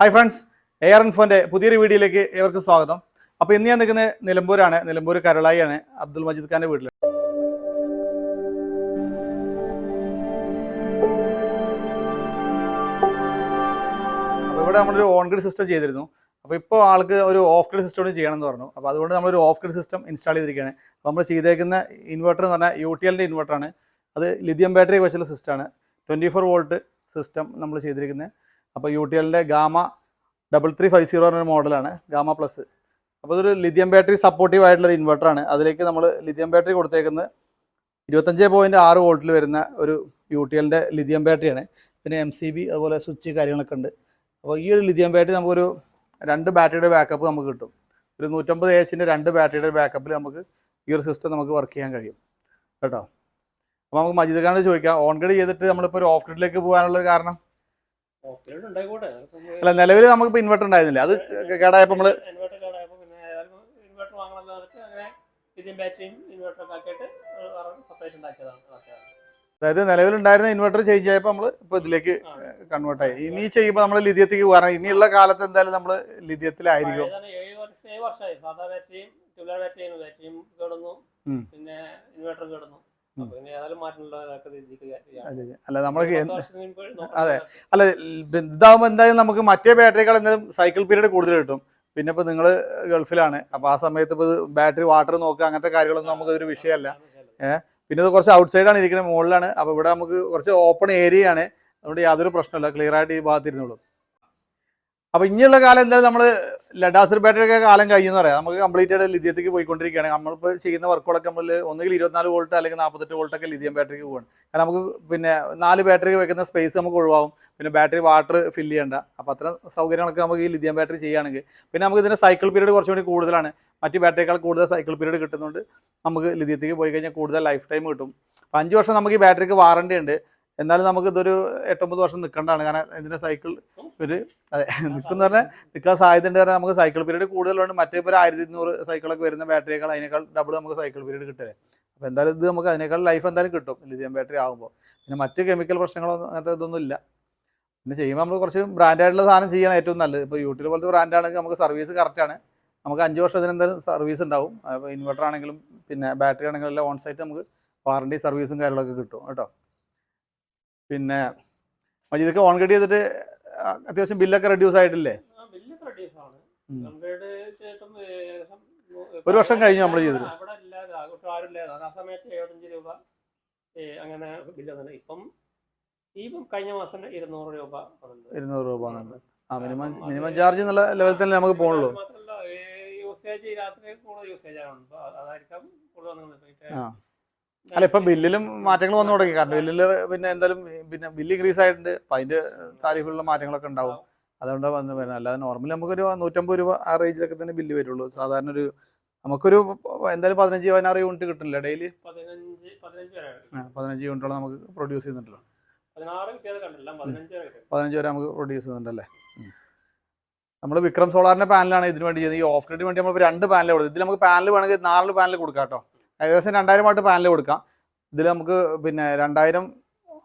Hi friends air ഇൻഫോന്റെ പുതിയൊരു വീഡിയോയിലേക്ക് ഏവർക്കും സ്വാഗതം. അപ്പോൾ ഇന്ന് ഞാൻ നിൽക്കുന്നത് നിലമ്പൂരാണ്. നിലമ്പൂർ കരളായിയാണ് അബ്ദുൽ മജീദ് ഖാന്റെ വീട്ടിൽ അപ്പോൾ ഇവിടെ നമ്മളൊരു ഓൺ ഗ്രിഡ് സിസ്റ്റം ചെയ്തിരുന്നു. അപ്പോൾ ഇപ്പോൾ ആൾക്ക് ഒരു ഓഫ് ഗ്രിഡ് സിസ്റ്റം കൂടി ചെയ്യണം എന്ന് പറഞ്ഞു. അപ്പോൾ അതുകൊണ്ട് നമ്മളൊരു ഓഫ് ഗ്രിഡ് സിസ്റ്റം ഇൻസ്റ്റാൾ ചെയ്തിരിക്കുകയാണ്. നമ്മൾ ചെയ്തേക്കുന്ന ഇൻവെർട്ടർ എന്ന് പറഞ്ഞാൽ യു ടി എല്ലിന്റെ ഇൻവെർട്ടറാണ് അത് ലിഥിയം ബാറ്ററി വെച്ചുള്ള സിസ്റ്റമാണ് ട്വന്റി ഫോർ വോൾട്ട് സിസ്റ്റം നമ്മൾ ചെയ്തിരിക്കുന്നത്. അപ്പോൾ യു ടി എല്ലിന്റെ Gamma double three five zero എന്ന മോഡലാണ് ഗാമ പ്ലസ്. അപ്പോൾ ഇതൊരു ലിഥിയം ബാറ്ററി സപ്പോർട്ടീവ് ആയിട്ടുള്ള ഒരു ഇൻവെർട്ടറാണ്. അതിലേക്ക് നമ്മൾ ലിഥിയം ബാറ്ററി കൊടുത്തേക്കുന്നത് ഇരുപത്തഞ്ച് പോയിന്റ് ആറ് വോൾട്ടിൽ വരുന്ന ഒരു യു ടി എല്ലിന്റെ ലിഥിയം ബാറ്ററിയാണ്. പിന്നെ എം സി ബി അതുപോലെ സ്വിച്ച് കാര്യങ്ങളൊക്കെ ഉണ്ട്. അപ്പോൾ ഈ ഒരു ലിഥിയം ബാറ്ററി നമുക്കൊരു രണ്ട് ബാറ്ററിയുടെ ബാക്കപ്പ് നമുക്ക് കിട്ടും. ഒരു നൂറ്റമ്പത് എച്ചിന്റെ രണ്ട് ബാറ്ററിയുടെ ബാക്കപ്പിൽ നമുക്ക് ഈ ഒരു സിസ്റ്റം നമുക്ക് വർക്ക് ചെയ്യാൻ കഴിയും. കേട്ടോ? അപ്പോൾ നമുക്ക് മജീദ് ഖാനോട് ചോദിക്കാം ഓൺ ഗ്രിഡ് ചെയ്തിട്ട് നമ്മളിപ്പോൾ ഒരു ഓഫ് ഗ്രിഡിലേക്ക് പോകാനുള്ള ഒരു കാരണം? അല്ല നിലവിൽ നമുക്ക് ഇൻവെർട്ടർ ഉണ്ടായിരുന്നില്ല. അത് കേടായപ്പോ നമ്മൾ ഇൻവെർട്ടർ പിന്നെ ഏതായാലും ഇൻവെർട്ടർ വാങ്ങണമല്ലോ എന്നിട്ട് അങ്ങനെ ഇതിന്റെ ബാറ്ററിയും ഇൻവെർട്ടറൊക്കെ ആക്കിയിട്ട് സെപ്പറേറ്റ് ഉണ്ടാക്കിയതാണ്. അതായത് നിലവിലുണ്ടായിരുന്ന ഇൻവെർട്ടർ ചേഞ്ച് ആയപ്പോൾ നമ്മൾ ഇപ്പോൾ ഇതിലേക്ക്. കൺവേർട്ട് ആയി. ഇനി ചെയ്യുമ്പോൾ നമ്മൾ ലിഥിയത്തേക്ക് പോകാൻ ഇനിയുള്ള കാലത്ത് എന്തായാലും നമ്മൾ ലിഥിയത്തിലായിരിക്കും. ഏഴ് വർഷം ഏഴ് വർഷമായി. സാധാ ബാറ്ററിയും ട്യൂബ്ലർ ബാറ്ററിയും ബാറ്ററിയും കേടുന്നു. പിന്നെ ഇൻവെർട്ടർ കേടുന്നു. അല്ല നമ്മൾക്ക്. അതെ. അല്ല ഇതാകുമ്പോൾ എന്തായാലും നമുക്ക് മറ്റേ ബാറ്ററികൾ എന്തായാലും സൈക്കിൾ പീരീഡ് കൂടുതൽ കിട്ടും. പിന്നെ ഇപ്പൊ നിങ്ങൾ ഗൾഫിലാണ്. അപ്പൊ ആ സമയത്ത് ഇപ്പൊ ബാറ്ററി വാട്ടർ നോക്കുക അങ്ങനത്തെ കാര്യങ്ങളൊന്നും നമുക്ക് ഒരു വിഷയമല്ല. ഏഹ്? പിന്നെ ഇത് കുറച്ച് ഔട്ട് സൈഡാണ് ഇരിക്കുന്നത് മുകളിലാണ്. അപ്പൊ ഇവിടെ നമുക്ക് കുറച്ച് ഓപ്പൺ ഏരിയ ആണ്. അതുകൊണ്ട് യാതൊരു പ്രശ്നമില്ല ക്ലിയർ ആയിട്ട് ഈ ഭാഗത്ത് ഇരുന്നുള്ളൂ അപ്പോൾ ഇനിയുള്ള കാലം എന്തായാലും നമ്മൾ ഒക്കെ കാലം കഴിയുമെന്ന് പറയാം. നമുക്ക് കംപ്ലീറ്റ് ആയിട്ട് ലിഥിയത്തേക്ക് പോയിക്കൊണ്ടിരിക്കുകയാണ്. നമ്മളിപ്പോൾ ചെയ്യുന്ന വർക്കുകളൊക്കെ നമ്മൾ ഒന്നുകിൽ ഇരുപത്തിനാല് വോൾട്ട് അല്ലെങ്കിൽ നാൽപ്പത്തെട്ട് വോൾട്ടൊക്കെ ലിഥിയം ബാറ്ററിക്ക് പോകണം കാരണം നമുക്ക് പിന്നെ നാല് ബാറ്ററി വെക്കുന്ന സ്പേസ് നമുക്ക് ഒഴിവാകും പിന്നെ ബാറ്ററി വാട്ടർ ഫില്ല് ചെയ്യേണ്ട. അപ്പോൾ അത്ര സൗകര്യങ്ങളൊക്കെ നമുക്ക് ഈ ലിഥിയം ബാറ്ററി ചെയ്യുകയാണെങ്കിൽ പിന്നെ നമുക്ക് ഇതിന്റെ സൈക്കിൾ പീരീഡ് കുറച്ചുകൂടി കൂടുതലാണ്. മറ്റ് ബാറ്ററിയേക്കാൾ കൂടുതൽ സൈക്കിൾ പീരീഡ് കിട്ടുന്നുണ്ട് നമുക്ക് ലിഥിയത്തേക്ക് പോയി കഴിഞ്ഞാൽ കൂടുതൽ ലൈഫ് ടൈം കിട്ടും. അപ്പോൾ അഞ്ച് വർഷം നമുക്ക് ഈ ബാറ്ററിക്ക് വാറണ്ടി ഉണ്ട്. എന്നാലും നമുക്ക് ഇതൊരു എട്ടൊമ്പത് വർഷം നിൽക്കേണ്ടതാണ് കാരണം ഇതിന്റെ സൈക്കിൾ ഒരു അതെ നിൽക്കുന്ന പറഞ്ഞാൽ നിൽക്കാൻ സാധ്യത ഉണ്ട് കാരണം നമുക്ക് സൈക്കിൾ പീരീഡ് കൂടുതലുണ്ട്. മറ്റേ ഇപ്പോൾ ആയിരത്തി ഇരുന്നൂറ് സൈക്കിളൊക്കെ വരുന്ന ബാറ്ററിയേക്കാൾ അതിനേക്കാൾ ഡബിൾ നമുക്ക് സൈക്കിൾ പീരീഡ് കിട്ടില്ലേ അപ്പോൾ എന്തായാലും ഇത് നമുക്ക് അതിനേക്കാൾ ലൈഫ് എന്തായാലും കിട്ടും. ലിഥിയം ബാറ്ററി ആകുമ്പോൾ പിന്നെ മറ്റ് കെമിക്കൽ പ്രശ്നങ്ങളൊന്നും അങ്ങനത്തെ ഇതൊന്നും ഇല്ല. പിന്നെ ചെയ്യുമ്പോൾ നമ്മൾ കുറച്ച് ബ്രാൻഡായിട്ടുള്ള സാധനം ചെയ്യണം ഏറ്റവും നല്ലത്. ഇപ്പോൾ യൂട്യൂബ് പോലത്തെ ബ്രാൻഡാണെങ്കിൽ നമുക്ക് സർവീസ് കറക്റ്റാണ് നമുക്ക് അഞ്ച് വർഷത്തിന് എന്തായാലും സർവീസ് ഉണ്ടാവും. അപ്പോൾ ഇൻവെർട്ടർ ആണെങ്കിലും പിന്നെ ബാറ്ററി ആണെങ്കിലും എല്ലാം ഓൺ സൈറ്റ് നമുക്ക് വാറണ്ടി സർവീസും കാര്യങ്ങളൊക്കെ കിട്ടും. കേട്ടോ? പിന്നെ മജീദൊക്കെ ഓൺ കട്ട് ചെയ്തിട്ട് അത്യാവശ്യം ബില്ലൊക്കെ റെഡ്യൂസ് ആയിട്ടില്ലേ? ഒരു വർഷം കഴിഞ്ഞു നമ്മൾ ചെയ്തു ആ, അവിടെ ഇല്ലാതെ ആരും ഇല്ലാതെ. ആ സമയത്ത് എഴുപത്തഞ്ച് രൂപ ഏ, അങ്ങനെ ബില്ല് വന്നത് ഇപ്പം ഈ കഴിഞ്ഞ മാസം ഇരുന്നൂറ് രൂപ. ഇരുന്നൂറ് രൂപ ആ മിനിമം മിനിമം ചാർജ് എന്നുള്ള ലെവലിൽ തന്നെ നമുക്ക് മാത്രമല്ല യൂസേജ് രാത്രി കൂടുതൽ യൂസേജ് ആണ്. അതായിരിക്കാം കൂടുതൽ. അല്ല ഇപ്പൊ ബില്ലിലും മാറ്റങ്ങൾ വന്നു തുടങ്ങി. കാരണം ബില്ലിൽ പിന്നെ എന്തായാലും പിന്നെ ബില്ല് ഇൻക്രീസ് ആയിട്ടുണ്ട്. അപ്പൊ അതിന്റെ താരിഫിലുള്ള മാറ്റങ്ങളൊക്കെ ഉണ്ടാവും. അതുകൊണ്ട് വന്ന് വരുന്നത് അല്ലാതെ നോർമലി നമുക്കൊരു നൂറ്റമ്പത് രൂപ ആ റേഞ്ചിലൊക്കെ തന്നെ ബില്ല് വരുള്ളൂ. സാധാരണ ഒരു നമുക്കൊരു എന്തായാലും പതിനഞ്ച് പതിനാറ് യൂണിറ്റ് കിട്ടില്ല ഡെയിലി പതിനഞ്ച് യൂണിറ്റോളം നമുക്ക് പ്രൊഡ്യൂസ് ചെയ്യുന്നുണ്ടല്ലോ. വരെ പതിനഞ്ച് വരെ നമുക്ക് പ്രൊഡ്യൂസ് ചെയ്യുന്നുണ്ടല്ലേ? നമ്മൾ വിക്രം സോളാറിന്റെ പാനലാണ് ഇതിന് വേണ്ടി ചെയ്യുന്നത്. ഈ ഓഫ് ഗ്രിഡിന് വേണ്ടി നമ്മൾ രണ്ട് പാനൽ കൊടുക്കും ഇതിൽ നമുക്ക് പാനൽ വേണമെങ്കിൽ നാല് പാനൽ കൊടുക്കാം കേട്ടോ. ഏകദേശം രണ്ടായിരം വാട്ട് പാനൽ കൊടുക്കാം. ഇതിൽ നമുക്ക് പിന്നെ രണ്ടായിരം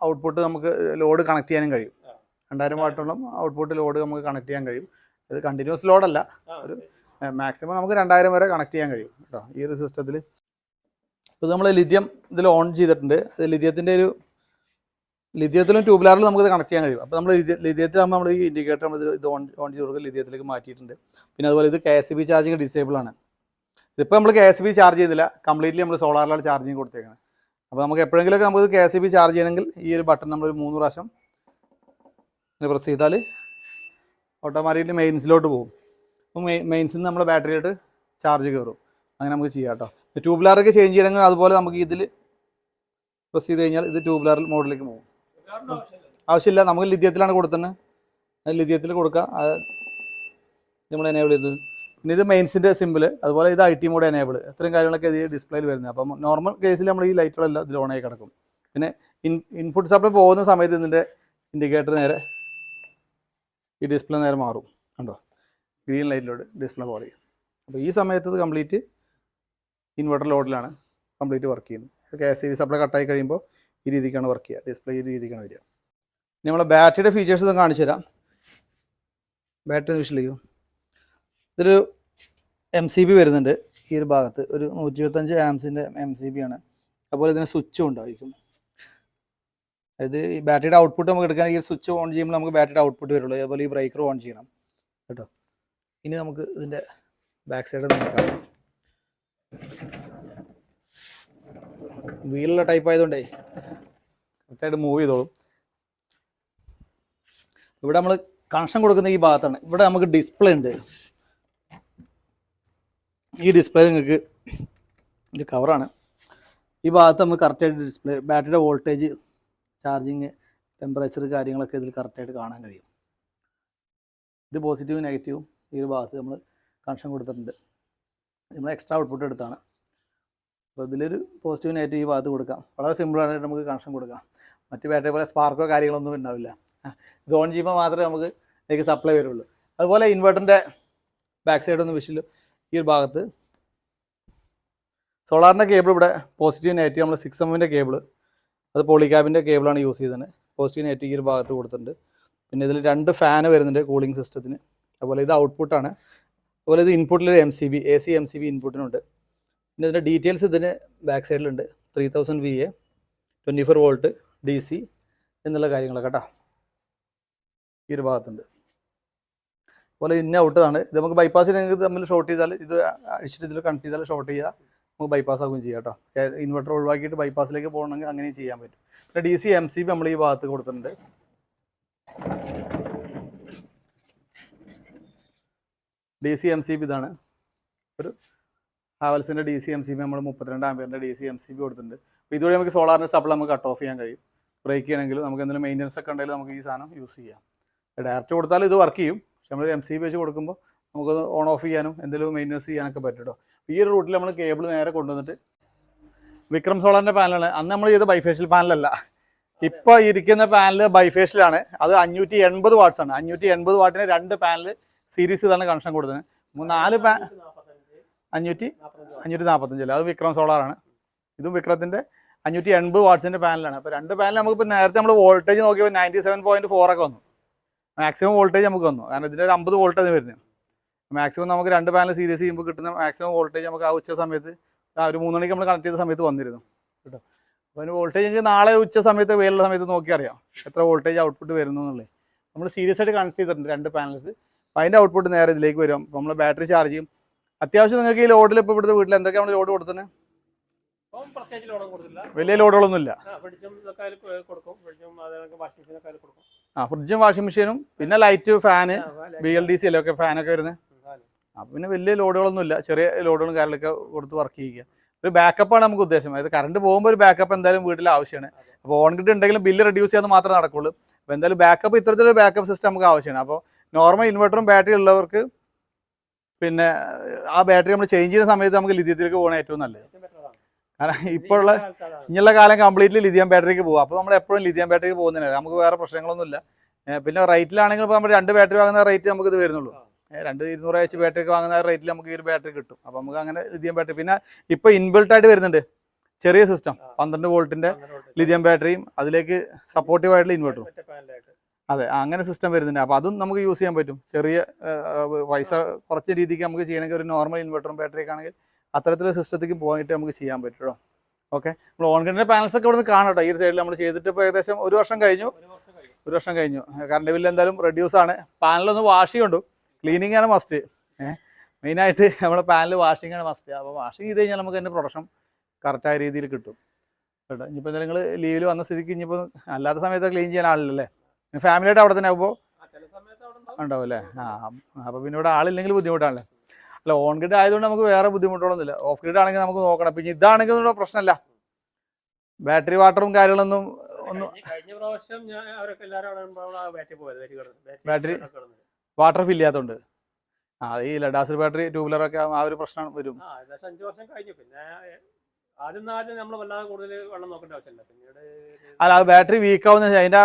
ഔട്ട്പുട്ട് നമുക്ക് ലോഡ് കണക്ട് ചെയ്യാനും കഴിയും. രണ്ടായിരം വാട്ടോളം ഔട്ട്പുട്ട് ലോഡ് നമുക്ക് കണക്ട് ചെയ്യാൻ കഴിയും. ഇത് കണ്ടിന്യൂസ് ലോഡല്ല ഒരു മാക്സിമം നമുക്ക് രണ്ടായിരം വരെ കണക്ട് ചെയ്യാൻ കഴിയും കേട്ടോ ഈ ഒരു സിസ്റ്റത്തിൽ ഇപ്പോൾ നമ്മൾ ലിഥിയം ഇതിൽ ഓൺ ചെയ്തിട്ടുണ്ട്. അത് ലിഥിയത്തിന്റെ ഒരു ലിഥിയത്തിലും ട്യൂബ്ലാറിലും ഇത് കണക്ട് ചെയ്യാൻ കഴിയും. അപ്പോൾ നമ്മൾ ലിഥിയത്തിലാകുമ്പോൾ നമ്മൾ ഈ ഇൻഡിക്കേറ്റർ നമ്മൾ ഇത് ഓൺ ഓൺ ചെയ്ത് കൊടുക്കുക ലിഥിയത്തിലേക്ക് മാറ്റിയിട്ടുണ്ട്. പിന്നെ അതുപോലെ ഇത് K S B charging disable ആണ്. ഇതിപ്പോൾ നമ്മൾ കെ എസ് ബി ചാർജ് ചെയ്തില്ല. കംപ്ലീറ്റ്ലി നമ്മൾ സോളാറിലാണ് ചാർജിങ് കൊടുത്തേക്കുന്നത് അപ്പോൾ നമുക്ക് എപ്പോഴെങ്കിലുമൊക്കെ നമുക്ക് കെ എസ് ബി ചാർജ് ചെയ്യണമെങ്കിൽ ഈ ഒരു ബട്ടൺ നമ്മൾ മൂന്ന് പ്രാവശ്യം പ്രസ് ചെയ്താൽ ഓട്ടോമാറ്റിക്കലി മെയിൻസിലോട്ട് പോകും. അപ്പോൾ മെയിൻ മെയിൻസിൽ നിന്ന് നമ്മുടെ ബാറ്ററിയിലോട്ട് ചാർജ് കയറും അങ്ങനെ നമുക്ക് ചെയ്യാം കേട്ടോ ട്യൂബ്ലാറൊക്കെ ചേഞ്ച് ചെയ്യണമെങ്കിൽ അതുപോലെ നമുക്ക് ഇതിൽ പ്രസ് ചെയ്ത് കഴിഞ്ഞാൽ ഇത് ട്യൂബ്ലാർ മോഡിലേക്ക് പോകും. ആവശ്യമില്ല. നമുക്ക് ലിഥിയത്തിലാണ് കൊടുക്കുന്നത് ലിഥിയത്തിൽ കൊടുക്കുക അത് നമ്മൾ എനേബിൾ ചെയ്ത് പിന്നെ ഇത് മെയിൻസിന്റെ സിമ്പിൾ അതുപോലെ ഇത് ഐ ടി മോഡ് എനേബിൾ ഇത്രയും കാര്യങ്ങളൊക്കെ ഇത് ഡിസ്പ്ലേയിൽ വരുന്നത്. അപ്പം നോർമൽ കേസിൽ നമ്മൾ ഈ ലൈറ്റുകളെല്ലാം ഇതിൽ ഓണായി കിടക്കും. പിന്നെ ഇൻ ഇൻപുട്ട് സപ്ലൈ പോകുന്ന സമയത്ത് ഇതിന്റെ ഇൻഡിക്കേറ്റർ നേരെ ഈ ഡിസ്പ്ലേ നേരെ മാറും. കണ്ടോ? ഗ്രീൻ ലൈറ്റിലോട്ട് ഡിസ്പ്ലേ മാറി അപ്പോൾ ഈ സമയത്ത് ഇത് കംപ്ലീറ്റ് ഇൻവെർട്ടർ ലോഡിലാണ് കംപ്ലീറ്റ് വർക്ക് ചെയ്യുന്നത്. കെ എസ് സി സപ്ലൈ കട്ടായി കഴിയുമ്പോൾ ഈ രീതിക്കാണ് വർക്ക് ചെയ്യുക. ഡിസ്പ്ലേ ഈ രീതിക്കാണ് വരിക. നമ്മളെ ബാറ്ററിയുടെ ഫീച്ചേഴ്സ് ഒന്ന് കാണിച്ചു തരാം. ബാറ്ററി വിഷയിലേക്കും ഇതൊരു എം സി ബി വരുന്നുണ്ട് ഈ ഒരു ഭാഗത്ത്. ഒരു നൂറ്റി ഇരുപത്തഞ്ച് ആംസിന്റെ എം സി ബി ആണ്. അതുപോലെ ഇതിന് സ്വിച്ചും ഉണ്ടായിരിക്കും. അതായത് ഈ ബാറ്ററിയുടെ ഔട്ട്പുട്ട് നമുക്ക് എടുക്കാൻ ഈ സ്വിച്ച് ഓൺ ചെയ്യുമ്പോൾ നമുക്ക് ബാറ്ററിയുടെ ഔട്ട്പുട്ട് വരുള്ളൂ. അതുപോലെ ഈ ബ്രേക്കർ ഓൺ ചെയ്യണം. കേട്ടോ? ഇനി നമുക്ക് ഇതിന്റെ ബാക്ക് സൈഡ് നോക്കാം. വീലുള്ള ടൈപ്പ് ആയതുകൊണ്ടേ കറക്റ്റായിട്ട് മൂവ് ചെയ്തോളും. ഇവിടെ നമ്മൾ കണക്ഷൻ കൊടുക്കുന്ന ഈ ഭാഗത്താണ്. ഇവിടെ നമുക്ക് ഡിസ്പ്ലേ ഉണ്ട്. ഈ ഡിസ്പ്ലേ നിങ്ങൾക്ക് ഇത് കവറാണ് ഈ ഭാഗത്ത് നമുക്ക് കറക്റ്റായിട്ട് ഡിസ്പ്ലേ ബാറ്ററിയുടെ വോൾട്ടേജ് ചാർജിങ് ടെമ്പറേച്ചർ കാര്യങ്ങളൊക്കെ ഇതിൽ കറക്റ്റായിട്ട് കാണാൻ കഴിയും. ഇത് പോസിറ്റീവും നെഗറ്റീവും ഈ ഒരു ഭാഗത്ത് നമ്മൾ കണക്ഷൻ കൊടുത്തിട്ടുണ്ട്. നമ്മൾ എക്സ്ട്രാ ഔട്ട്പുട്ട് എടുത്താണ്. അപ്പോൾ ഇതിലൊരു പോസിറ്റീവ് നെഗറ്റീവ് ഈ ഭാഗത്ത് കൊടുക്കാം. വളരെ സിമ്പിളായിട്ട് നമുക്ക് കണക്ഷൻ കൊടുക്കാം. മറ്റ് ബാറ്ററി പോലെ സ്പാർക്കോ കാര്യങ്ങളൊന്നും ഉണ്ടാവില്ല. ഇത് ഓൺ ചെയ്യുമ്പോൾ മാത്രമേ നമുക്ക് ഇതിലേക്ക് സപ്ലൈ വരുള്ളൂ. അതുപോലെ ഇൻവെർട്ടറിന്റെ ബാക്ക് സൈഡ് ഒന്ന് ഈ ഒരു ഭാഗത്ത്. സോളാറിന്റെ കേബിൾ ഇവിടെ പോസിറ്റീവ് നെഗറ്റീവ് നമ്മൾ സിക്സ് എമ്മിന്റെ കേബിൾ അത് പോളിക്യാബിന്റെ കേബിളാണ് യൂസ് ചെയ്തത് പോസിറ്റീവ് നെഗറ്റീവ് ഈ ഒരു ഭാഗത്ത് കൊടുത്തിട്ടുണ്ട്. പിന്നെ ഇതിൽ രണ്ട് ഫാന് വരുന്നുണ്ട് കൂളിംഗ് സിസ്റ്റത്തിന് അതുപോലെ ഇത് ഔട്ട്പുട്ടാണ് അതുപോലെ ഇത് ഇൻപുട്ടിൽ M C B A C M C B ഇൻപുട്ടിനുണ്ട് പിന്നെ ഇതിന്റെ ഡീറ്റെയിൽസ് ഇതിന് back സൈഡിലുണ്ട് three thousand V A twenty four volt D C എന്നുള്ള കാര്യങ്ങളൊക്കെ കേട്ടോ ഈ ഒരു ഭാഗത്തുണ്ട്. അതുപോലെ ഇന്ന ഔട്ടതാണ് ഇത് നമുക്ക് ബൈപ്പാസ് നിങ്ങൾക്ക് തമ്മിൽ ഷോർട്ട് ചെയ്താൽ ഇത് അടിച്ചിട്ട് ഇതിൽ കണക്ട് ചെയ്താൽ ഷോർട്ട് ചെയ്യുക. നമുക്ക് ബൈപ്പാസ് ആകുകയും ചെയ്യാം കേട്ടോ. ഇൻവെർട്ടർ ഒഴിവാക്കിയിട്ട് ബൈപ്പാസിലേക്ക് പോകണമെങ്കിൽ അങ്ങനെയും ചെയ്യാൻ പറ്റും. പിന്നെ D C M C B നമ്മൾ ഈ ഭാഗത്ത് കൊടുത്തിട്ടുണ്ട്. D C M C B ഇതാണ്. ഒരു ഹാവൽസിന്റെ D C M C B നമ്മൾ മുപ്പത്തിരണ്ട് ആംബിയറിന്റെ D C M C B കൊടുത്തിട്ടുണ്ട്. അപ്പോൾ ഇതുവഴി നമുക്ക് സോളാറിന്റെ സപ്ലൈ നമുക്ക് കട്ട് ഓഫ് ചെയ്യാൻ കഴിയും. ബ്രേക്ക് ചെയ്യണമെങ്കിൽ നമുക്ക് എന്തെങ്കിലും മെയിന്റനൻസ് ഒക്കെ ഉണ്ടെങ്കിൽ നമുക്ക് ഈ സാധനം യൂസ് ചെയ്യാം. ഡയറക്റ്റ് കൊടുത്താൽ ഇത് വർക്ക് ചെയ്യും. പക്ഷെ നമ്മൾ എം സി ബി വെച്ച് കൊടുക്കുമ്പോൾ നമുക്ക് ഓൺ ഓഫ് ചെയ്യാനും എന്തെങ്കിലും മെയിന്റനൻസ് ചെയ്യാനൊക്കെ പറ്റും ഈ ഒരു റൂട്ടിൽ നമ്മൾ കേബിൾ നേരെ കൊണ്ടുവന്നിട്ട് വിക്രം സോളാറിന്റെ പാനലാണ് അന്ന് നമ്മൾ ചെയ്ത ബൈഫേഷ്യൽ പാനലല്ല ഇപ്പോൾ ഇരിക്കുന്ന പാനൽ ബൈഫേഷ്യലാണ് അത് അഞ്ഞൂറ്റി എൺപത് വാട്ട്സ് ആണ്. അഞ്ഞൂറ്റി എൺപത് വാട്ടിന് രണ്ട് പാനൽ സീരീസ് ഇതാണ് കണക്ഷൻ മൂന്ന് നാല് പാ അഞ്ഞൂറ്റി അഞ്ഞൂറ്റി നാൽപ്പത്തഞ്ചല്ല അത് വിക്രം സോളാറാണ് ഇതും വിക്രത്തിന്റെ അഞ്ഞൂറ്റി എൺപത് വാട്ട്സിന്റെ പാനലാണ് അപ്പോൾ രണ്ട് പാനൽ നമുക്കിപ്പോൾ നേരത്തെ നമ്മൾ വോൾട്ടേജ് നോക്കിയപ്പോൾ നയന്റി സെവൻ പോയിന്റ് ഫോറൊക്കെ വന്നു. മാക്സിമം വോൾട്ടേജ് നമുക്ക് വന്നു. കാരണം ഇതിന്റെ ഒരു അമ്പത് വോൾട്ടേജ് വരുന്നത്. മാക്സിമം നമുക്ക് രണ്ട് പാനൽ സീരിയസ് ചെയ്യുമ്പോൾ കിട്ടുന്ന മാക്സിമം വോൾട്ടേജ് നമുക്ക് ആ ഉച്ച സമയത്ത് ആ ഒരു മൂന്ന് മണിക്ക് നമ്മൾ കണക്ട് ചെയ്ത സമയത്ത് വന്നിരുന്നു. കേട്ടോ? അപ്പോൾ അതിന് വോൾട്ടേജ് എനിക്ക് നാളെ ഉച്ച സമയത്ത് വെയിലുള്ള സമയത്ത് നോക്കി അറിയാം. എത്ര വോൾട്ടേജ് ഔട്ട്പുട്ട് വരുന്നു എന്നുള്ളത്. നമ്മൾ സീരിയസ് ആയിട്ട് കണക്ട് ചെയ്തിട്ടുണ്ട് രണ്ട് പാനൽസ് അപ്പോൾ അതിന്റെ ഔട്ട്പുട്ട് നേരെ ഇതിലേക്ക് വരും. അപ്പോൾ നമ്മൾ ബാറ്ററി ചാർജ് ചെയ്യും. അത്യാവശ്യം നിങ്ങൾക്ക് ഈ ലോഡിൽ ഇപ്പോൾ ഇവിടുത്തെ വീട്ടിൽ എന്തൊക്കെയാണ് ലോഡ് കൊടുത്തത്? വലിയ അതിൽ കൊ- കൊടുക്കും. ആ ഫ്രിഡ്ജും വാഷിംഗ് മെഷീനും പിന്നെ light fan B L D C ഒക്കെ ഫാനൊക്കെ വരുന്നത് അപ്പം പിന്നെ വലിയ ലോഡുകളൊന്നും ഇല്ല. ചെറിയ ലോഡുകളും കാര്യങ്ങളൊക്കെ കൊടുത്ത് വർക്ക് ചെയ്യുക ഒരു ബാക്കപ്പാണ് നമുക്ക് ഉദ്ദേശം. അതായത് കറണ്ട് പോകുമ്പോൾ ഒരു ബാക്കപ്പ് എന്തായാലും വീട്ടിൽ ആവശ്യമാണ് അപ്പോൾ ഓൺ ഗ്രിഡ് ഉണ്ടെങ്കിലും ബില്ല് റെഡ്യൂസ് ചെയ്യാൻ മാത്രമേ നടക്കുള്ളൂ. അപ്പോൾ എന്തായാലും ബാക്കപ്പ് ഇത്തരത്തിലൊരു ബാക്കപ്പ് സിസ്റ്റം നമുക്ക് ആവശ്യമാണ് അപ്പോൾ നോർമൽ ഇൻവെർട്ടറും ബാറ്ററി ഉള്ളവർക്ക് പിന്നെ ആ ബാറ്ററി നമ്മൾ ചേഞ്ച് ചെയ്യുന്ന സമയത്ത് നമുക്ക് ലിഥിയത്തിലേക്ക് പോകണം ഏറ്റവും നല്ലത് ഏറ്റവും better അതാണ്. കാരണം ഇപ്പോഴുള്ള ഇനിയുള്ള കാലം കംപ്ലീറ്റ്ലി ലിഥിയം ബാറ്ററിക്ക് പോകും അപ്പോൾ നമ്മൾ എപ്പോഴും ലിഥിയം ബാറ്ററിക്ക് പോകുന്നില്ല നമുക്ക് വേറെ പ്രശ്നങ്ങളൊന്നുമില്ല. പിന്നെ റേറ്റിലാണെങ്കിൽ ഇപ്പോൾ നമ്മൾ രണ്ട് ബാറ്ററി വാങ്ങുന്ന റേറ്റ് നമുക്ക് ഇത് വരുന്നുള്ളൂ രണ്ട് ഇരുന്നൂറ് അയച്ച് ബാറ്ററി ഒക്കെ വാങ്ങുന്ന റേറ്റിൽ നമുക്ക് ഈ ഒരു ബാറ്ററി കിട്ടും. അപ്പോൾ നമുക്ക് അങ്ങനെ ലിഥിയം ബാറ്ററി. പിന്നെ ഇപ്പോൾ ഇൻബിൽട്ട് ആയിട്ട് വരുന്നുണ്ട്. ചെറിയ സിസ്റ്റം. പന്ത്രണ്ട് വോൾട്ടിന്റെ ലിതിയം ലിഥിയം ബാറ്ററിയും അതിലേക്ക് സപ്പോർട്ടീവ് ആയിട്ടുള്ള ഇൻവെർട്ടറും അതെ അങ്ങനെ സിസ്റ്റം വരുന്നുണ്ട്. അപ്പോൾ അതും നമുക്ക് യൂസ് ചെയ്യാൻ പറ്റും. ചെറിയ പൈസ കുറച്ച് രീതിക്ക് നമുക്ക് ചെയ്യണമെങ്കിൽ ഒരു നോർമൽ ഇൻവെർട്ടറും ബാറ്ററിയൊക്കെ ആണെങ്കിൽ അത്തരത്തിലുള്ള സിസ്റ്റത്തേക്ക് പോയിട്ട് നമുക്ക് ചെയ്യാൻ പറ്റും കേട്ടോ ഓക്കെ നമ്മൾ ഓൺഗ്രൈന്റെ പാനൽസ് ഒക്കെ ഇവിടുന്ന് കാണാം കേട്ടോ ഈ സൈഡിൽ നമ്മൾ ചെയ്തിട്ട് ഇപ്പോൾ ഏകദേശം ഒരു വർഷം കഴിഞ്ഞു. ഒരു വർഷം കഴിയും. ഒരു വർഷം കഴിഞ്ഞു. കറണ്ട് ബില്ല് എന്തായാലും റെഡ്യൂസ് ആണ്. പാനലൊന്ന് വാഷ് ചെയ്യുന്നുണ്ട് ക്ലീനിങ് ആണ് മസ്റ്റ് മെയിനായിട്ട് നമ്മുടെ പാനൽ വാഷിംഗ് ആണ് മസ്റ്റ് അപ്പോൾ വാഷിംഗ് ചെയ്ത് കഴിഞ്ഞാൽ നമുക്ക് അതിന്റെ പ്രൊഡക്ഷൻ കറക്റ്റായ രീതിയിൽ കിട്ടും. കേട്ടോ? ഇനിയിപ്പോൾ നിങ്ങൾ ലീവിൽ വന്ന സ്ഥിതിക്ക് ഇനിയിപ്പോൾ അല്ലാത്ത സമയത്ത് ക്ലീൻ ചെയ്യാൻ ആളില്ലല്ലേ? ഫാമിലിയായിട്ട് അവിടെ തന്നെ ആകുമ്പോൾ ആ, ചില സമയത്ത് അവിടെ ഉണ്ടാവും. ഉണ്ടാവും. അല്ലേ ആ അപ്പോൾ പിന്നെ ഇവിടെ ആളില്ലെങ്കിൽ ബുദ്ധിമുട്ടാണല്ലേ? അല്ല ഓൺ ഗ്രിഡ് ആയതുകൊണ്ട് നമുക്ക് വേറെ ബുദ്ധിമുട്ടുകളൊന്നുമില്ല. ഓഫ് ഗ്രിഡ് ആണെങ്കിൽ നമുക്ക് നോക്കണം. പിന്നെ ഇതാണെങ്കിൽ ഒന്നും പ്രശ്നമല്ല. ബാറ്ററി വാട്ടറും കാര്യങ്ങളൊന്നും ഒന്ന് കഴിഞ്ഞ- പ്രാവശ്യം ഞാൻ അവരൊക്കെ എല്ലാവരും ബാറ്ററി പോയത് ബാറ്ററി വാട്ടർ ഫില്ല് ചെയ്യാത്തതുകൊണ്ട് ആ ഈ ലഡാസിൽ ബാറ്ററി ട്യൂബുലറൊക്കെ ആ ഒരു പ്രശ്നം വരും. വർഷം കഴിഞ്ഞു. പിന്നെ അല്ല അത് ബാറ്ററി വീക്ക് ആവുന്ന അതിന്റെ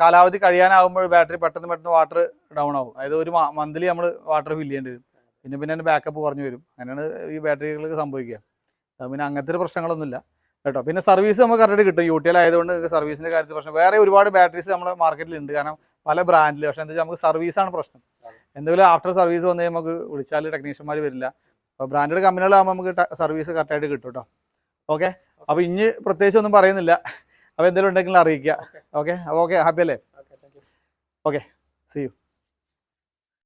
കാലാവധി കഴിയാനാവുമ്പോൾ ബാറ്ററി പെട്ടെന്ന് പെട്ടെന്ന് വാട്ടർ ഡൗൺ ആവും. അതായത് ഒരു മന്ത്ലി നമ്മൾ വാട്ടർ ഫില്ല് ചെയ്യേണ്ടി വരും. പിന്നെ പിന്നെ അതിന്റെ ബാക്കപ്പ് കുറഞ്ഞു വരും. അങ്ങനെയാണ് ഈ ബാറ്ററികൾക്ക് സംഭവിക്കുക. അത് പിന്നെ അങ്ങനത്തെ ഒരു പ്രശ്നങ്ങളൊന്നുമില്ല. കേട്ടോ. പിന്നെ സർവീസ് നമുക്ക് കറക്റ്റ് കിട്ടും. യു ടി എൽ ആയതുകൊണ്ട് സർവീസിന്റെ കാര്യത്തിൽ പ്രശ്നം. വേറെ ഒരുപാട് ബാറ്ററീസ് നമ്മുടെ മാർക്കറ്റിലുണ്ട് കാരണം പല ബ്രാൻഡിൽ പക്ഷേ എന്താ വെച്ചാൽ നമുക്ക് സർവീസാണ് പ്രശ്നം. എന്തെങ്കിലും ആഫ്റ്റർ സർവീസ് വന്നു നമുക്ക് വിളിച്ചാൽ ടെക്നീഷ്യന്മാർ വരില്ല. അപ്പോൾ ബ്രാൻഡഡ് കമ്പനികളാകുമ്പോൾ നമുക്ക് സർവീസ് കറക്റ്റായിട്ട് കിട്ടും കേട്ടോ ഓക്കെ അപ്പോൾ ഇനി പ്രത്യേകിച്ച് ഒന്നും പറയുന്നില്ല. അപ്പോൾ എന്തെങ്കിലും ഉണ്ടെങ്കിൽ അറിയിക്കുക. ഓക്കെ അപ്പോൾ ഓക്കെ ഹാപ്പി അല്ലേ? Okay see you